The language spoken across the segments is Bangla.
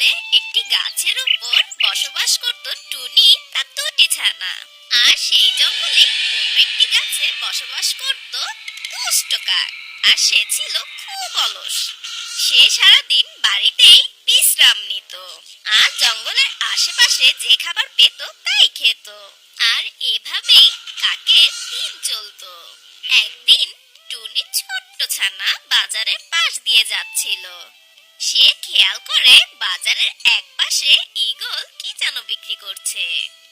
জঙ্গলে একটি গাছের উপর বসবাস করত টুনি তার দুটি ছানা। আর সেই জঙ্গলে অন্য একটি গাছে বসবাস করত দুষ্ট কাক আর সে ছিল খুব অলস। সে সারাদিন বাড়িতেই বিশ্রাম নিত। আর জঙ্গলের আশেপাশে যে খাবার পেত তাই খেত। আর এভাবেই কাকের দিন চলতো। একদিন টুনি ছোট্ট ছানা বাজারের পাশ দিয়ে যাচ্ছিল। সে খেয়াল করে বাজারের এক পাশে ইগল কি যেন বিক্রি করছে।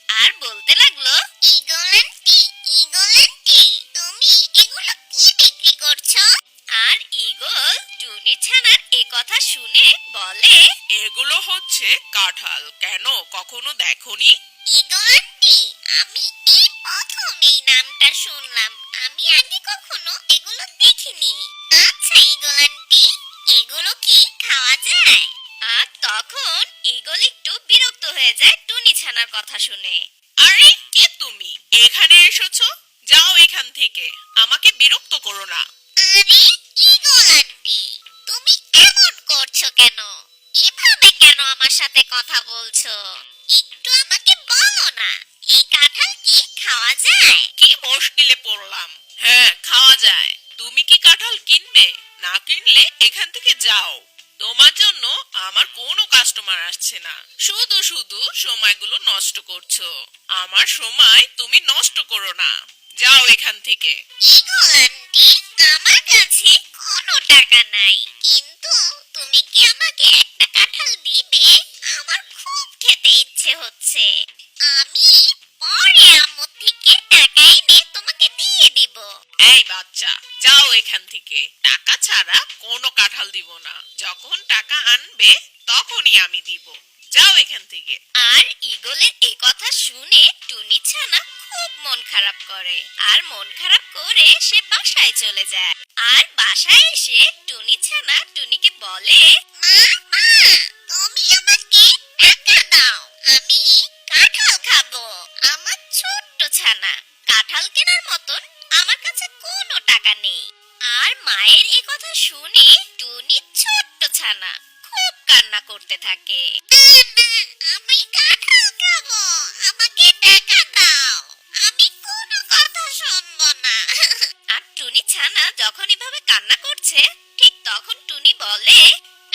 আর বলতে লাগল ইগল আন্টি ইগল আন্টি তুমি এগুলো কি বিক্রি করছ? আর ইগল টুনি ছানার এ কথা শুনে বলে এগুলো হচ্ছে কাঁঠাল। কেন? কখনো দেখনি? ইগল আন্টি আমি এই প্রথম এই নামটা শুনলাম। আমি আগে কখনো এগুলো দেখিনি। আচ্ছা ইগল আন্টি এগুলো কি খাওয়া যায়? আর তখন ইগল একটু বিরক্ত হয়ে যায় টুনি ছানার কথা শুনে। আরে কে তুমি? এখানে এসেছ? যাও এখান থেকে। আমাকে বিরক্ত করো না। আরে আন্টি? তুমি এমন করছ কেন? এভাবে কেন আমার সাথে কথা বলছো? একটু আমাকে বলো না এই কাঁঠাল কি খাওয়া যায়? কি মুশকিলে পড়লাম। হ্যাঁ খাওয়া যায়। তুমি কি কাঁঠাল কিনবে? না কিনলে এখান থেকে যাও। তোমার জন্য আমার কোনো কাস্টমার আসছে না। শুধু শুধু সময়গুলো নষ্ট করছ। আমার সময় তুমি নষ্ট করো না। যাও এখান থেকে। আন্টি আমার কাছে কোনো টাকা নাই। কিন্তু তুমি কি আমাকে একটা কাঁঠাল দিবে? আমার খুব খেতে ইচ্ছে হচ্ছে। আমি পরে আম্মু থেকে টাকা এনে তোমাকে দিয়ে দিব। এই বাচ্চা এখান থেকে। টাকা ছাড়া কোনো কাঁঠাল দিব না। যখন টাকা আনবে, তখনই আমি দিব। যাও এখান থেকে। আর ইগলের এই কথা শুনে টুনি ছানা খুব মন খারাপ করে। আর মন খারাপ করে সে বাসায় চলে যায়। আর বাসায় এসে টুনি ছানা টুনিকে বলে মা, তুমি আমাকে টাকা দাও। আমি কাঁঠাল খাব, আমার ছোট্ট ছানা। কাঁঠাল কেনার মতন মায়ের এই কথা শুনে টুনি ছোট্ট ছানা খুব কান্না করতে থাকে। আর টুনি ছানা যখন এভাবে কান্না করছে, ঠিক তখন টুনি বলে,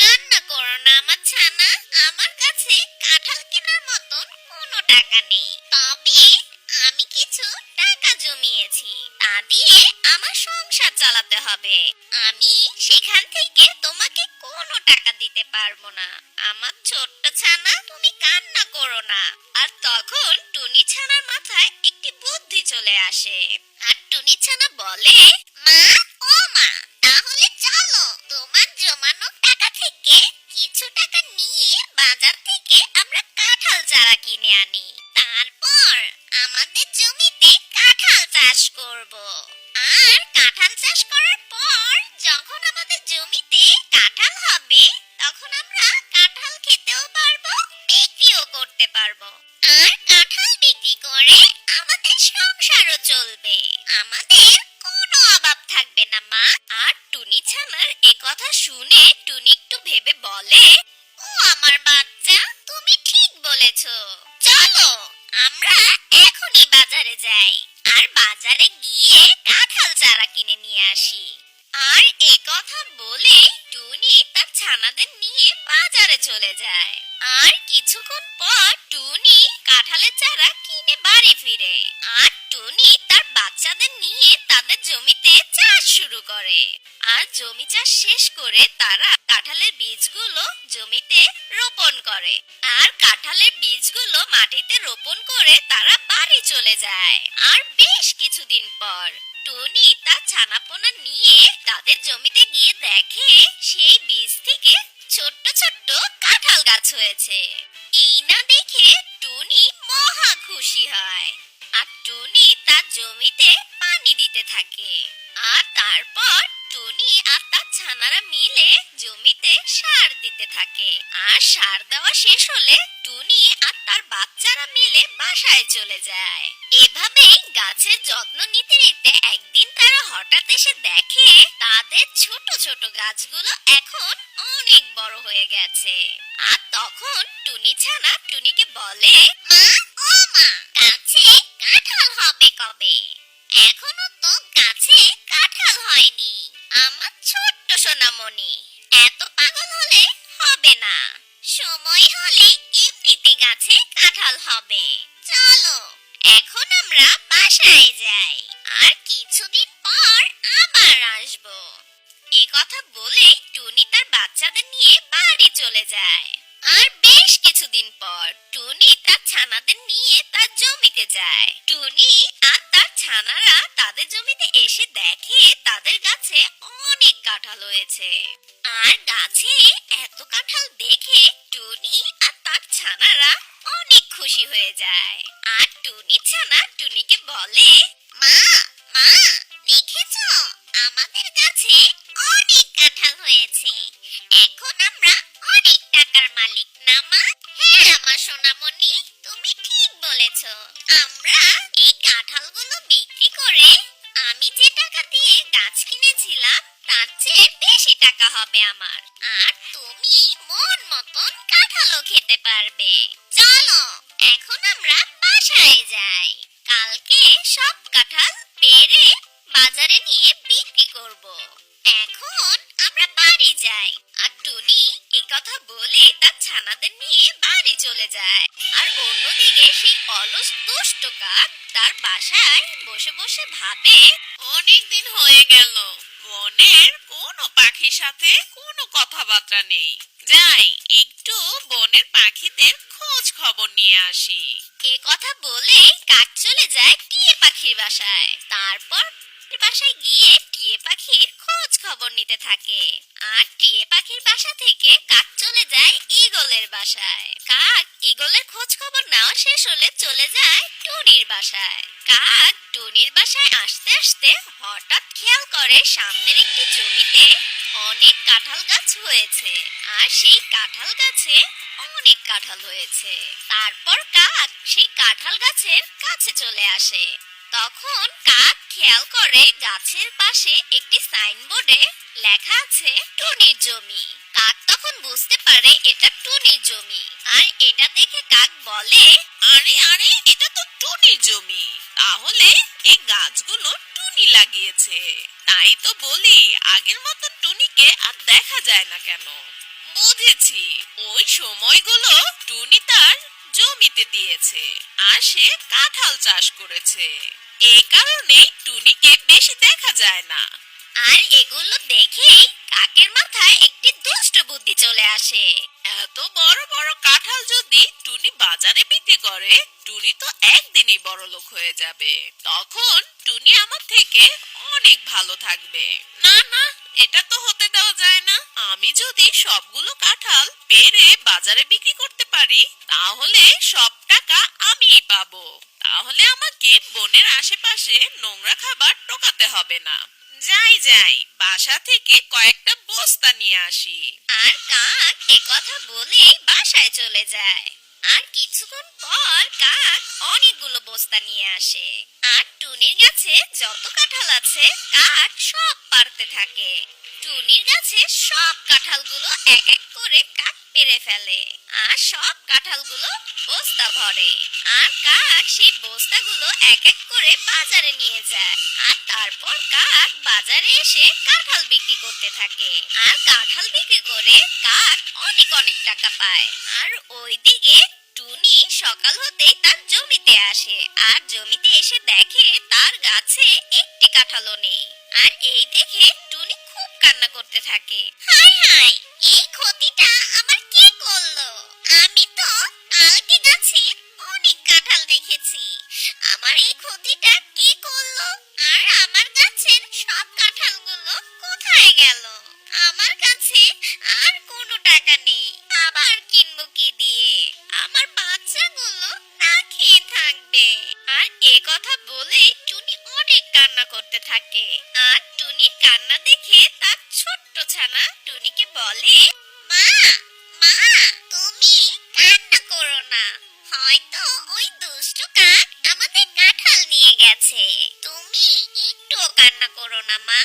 কান্না করো না আমার ছানা। আমার কাছে কাঁঠাল কেনার মতন কোনো টাকা নেই। আমি কিছু টাকা জমিয়েছি, তা দিয়ে আমার সংসার চালাতে হবে। আমি সেখান থেকে তোমাকে কোনো টাকা দিতে পারব না। আমার ছোট্ট ছানা, তুমি কান্না করো না। আর তখন টুনি ছানার মাথায় একটি বুদ্ধি চলে আসে। আর টুনি ছানা বলে, মা বলেছ। চলো, আমরা এখনই বাজারে যাই। আর বাজারে গিয়ে কাঁঠাল চারা কিনে নিয়ে আসি। আর এ কথা বলে টুনি তার ছানাদের নিয়ে বাজারে চলে যায়। আর কিছুক্ষণ পর টুনি কাঁঠালের চারা কিনে বাড়ি ফিরে। আর টুনি তার বাচ্চাদের নিয়ে তাদের জমিতে চাষ শুরু করে। আর জমি চাষ শেষ করে তারা কাঁঠালের বীজগুলো জমিতে রোপণ করে। আর কাঁঠালের বীজগুলো মাটিতে রোপণ করে তারা বাড়ি চলে যায়। আর বেশ কিছুদিন পর টনি তার ছানাপোনা নিয়ে তাদের জমিতে গিয়ে দেখে সেই বীজ থেকে ছোট্ট ছোট্ট কাঁঠাল গাছ হয়েছে। এই না দেখে টুনি মহা খুশি হয়। আর টুনি তার জমিতে পানি দিতে থাকে। আর তারপর টুনি আর তার ছানারা মিলে জমিতে সার দিতে থাকে। আর সার দেওয়া শেষ হলে টুনি আর তার বাচ্চারা মিলে বাসায় চলে যায়। এভাবেই গাছের যত্ন নিতে নিতে একদিন তারা হঠাৎ এসে দেখে, তাদের ছোট ছোট গাছগুলো এখন অনেক বড় হয়ে গেছে। আর তখন টুনি ছানা টুনিকে বলে, মা, ও মা, গাছে কাঁঠাল হবে কবে? এখনও তো গাছে কাঁঠাল হয়নি। আমার ছোট্ট সোনামণি, এত পাগল হলে হবে না। সময় হলে এমনিতে গাছে কাঁঠাল হবে। চলো, এখন আমরা বাসায় যাই। আর কিছুদিন পর আবার আসব। এ কথা বলে টুনি তার বাচ্চাদের নিয়ে বাড়ি চলে যায়। আর বেশ কিছুদিন পর টুনি তার ছানাদের নিয়ে তার জমিতে যায়। টুনি আর তার ছানারা তাদের জমিতে এসে দেখে তাদের গাছে অনেক কাঁঠাল হয়েছে। আর গাছে এত কাঁঠাল দেখে টুনি আর তার ছানারা অনেক খুশি হয়ে যায়। আর টুনি ছানা টুনিকে বলে, মা মা, দেখেছ? আমাদের গাছে অনেক কাঁঠাল হয়েছে। এখন আমরা সোনামণি, তুমি ঠিক বলেছ। আমরা এই কাঁঠালগুলো বিক্রি করে আমি যে টাকা দিয়ে গাছ কিনেছিলাম, তার চেয়ে বেশি টাকা হবে আমার। আর তুমি মন মতন কাঁঠালও খেতে পারবে। চলো, এখন আমরা বাসায় যাই। কালকে সব কাঁঠাল পেরে বাজারে নিয়ে বিক্রি করব। এখন আমরা বাড়ি যাই। আর টুনি এ কথা বলে তার ছানাদের নিয়ে বাড়ি চলে যায়। আর অন্যদিকে সেই অলস দুষ্ট কাক তার বাসায় বসে বসে ভাবে অনেক দিন হয়ে গেল। বনের কোনো পাখির সাথে কোনো কথাবার্তা নেই। যাই, একটু বনের পাখিদের খোঁজ খবর নিয়ে আসি। এ কথা বলে কাক চলে যায় টিয়ে পাখির বাসায়। তারপর বাসায় গিয়ে টিয়ে পাখির খোঁজ খবর নিতে থাকে। আর টিয়ে পাখির বাসা থেকে কাক চলে যায় ঈগলের বাসায়। কাক ঈগলের খোঁজ খবর নেওয়া শেষ হলে চলে যায় টুনির বাসায়। কাক টুনির বাসায় আসতে আসতে হঠাৎ খেয়াল করে সামনের একটি জমিতে অনেক কাঁঠাল গাছ হয়েছে। আর সেই কাঁঠাল গাছে অনেক কাঁঠাল হয়েছে। তারপর কাক সেই কাঁঠাল গাছের কাছে চলে আসে। তখন কাক খেয়াল করে গাছের পাশে একটি সাইনবোর্ডে লেখা আছে টুনির জমি। কাক তখন বুঝতে পারে এটা টুনির জমি। আর এটা দেখে কাক বলে, আরে আরে, এটা তো টুনির জমি। তাহলে এই গাছগুলো টুনি লাগিয়েছে। তাই তো বলি, আগের মতো টুনিকে আর দেখা যায় না কেন? বুঝেছি। ওই সময়গুলো টুনি তার জমিতে দিয়েছে, আর সে কাঁঠাল চাষ করেছে। এই কারণেই টুনিকে বেশি দেখা যায় না। আর এগুলো দেখেই কাকের মাথায় একটি দুষ্ট বুদ্ধি চলে আসে। এত বড় বড় কাঁঠাল যদি টুনি বাজারে বিক্রি করে টুনি তো একদিনই বড় লোক হয়ে যাবে। তখন টুনি আমার থেকে অনেক ভালো থাকবে। না না এটা তো হতে দেওয়া যায় না। আমি যদি সবগুলো কাঁঠাল পেরে বাজারে বিক্রি করতে পারি তাহলে সব টাকা আমিই পাবো তাহলে আমাকে বনের আশেপাশে নোংরা খাবার টোকাতে হবে না। যাই যাই, বাসা থেকে কয়েকটা বস্তা নিয়ে আসি। আর কাক এ কথা বলে বাসায় চলে যায়। আর কিছুক্ষণ পর কাক অনেকগুলো বস্তা নিয়ে আসে। আর টুনির গাছে যত কাঁঠাল আছে, কাক সব পারতে থাকে। টুনির গাছে সব কাঁঠালগুলো এক এক করে কাক পেরে ফেলে। আর সব কাঁঠালগুলো বস্তা ভরে। আর কাক সেই বস্তাগুলো এক এক করে বাজারে নিয়ে যায়। আর তারপর কাক বাজারে এসে কাঁঠাল বিক্রি করতে থাকে। আর কাঁঠাল বিক্রি করে কাক অনেক অনেক টাকা পায়। আর ওইদিকে টুনি সকাল হতেই তার জমিতে আসে। আর জমিতে এসে দেখে তার গাছে একটি কাঁঠালও নেই। আর এই দেখে টুনি কান্না করতে থাকে। হায় এই ক্ষতিটা আমার কে করল? আমি তো কালকে গাছে অনেক কাঁঠাল দেখেছি। আমার এই ক্ষতিটা কে করল? আর আমার গাছের সব কাঁঠালগুলো কোথায় গেল? আমার কাছে আর কোনো টাকা নেই। আবার কিনবো কি দিয়ে? আমার বাচ্চাগুলো না খেয়ে থাকবে। আর এ কথা বলেই করতে থাকে। আর টুনির কান্না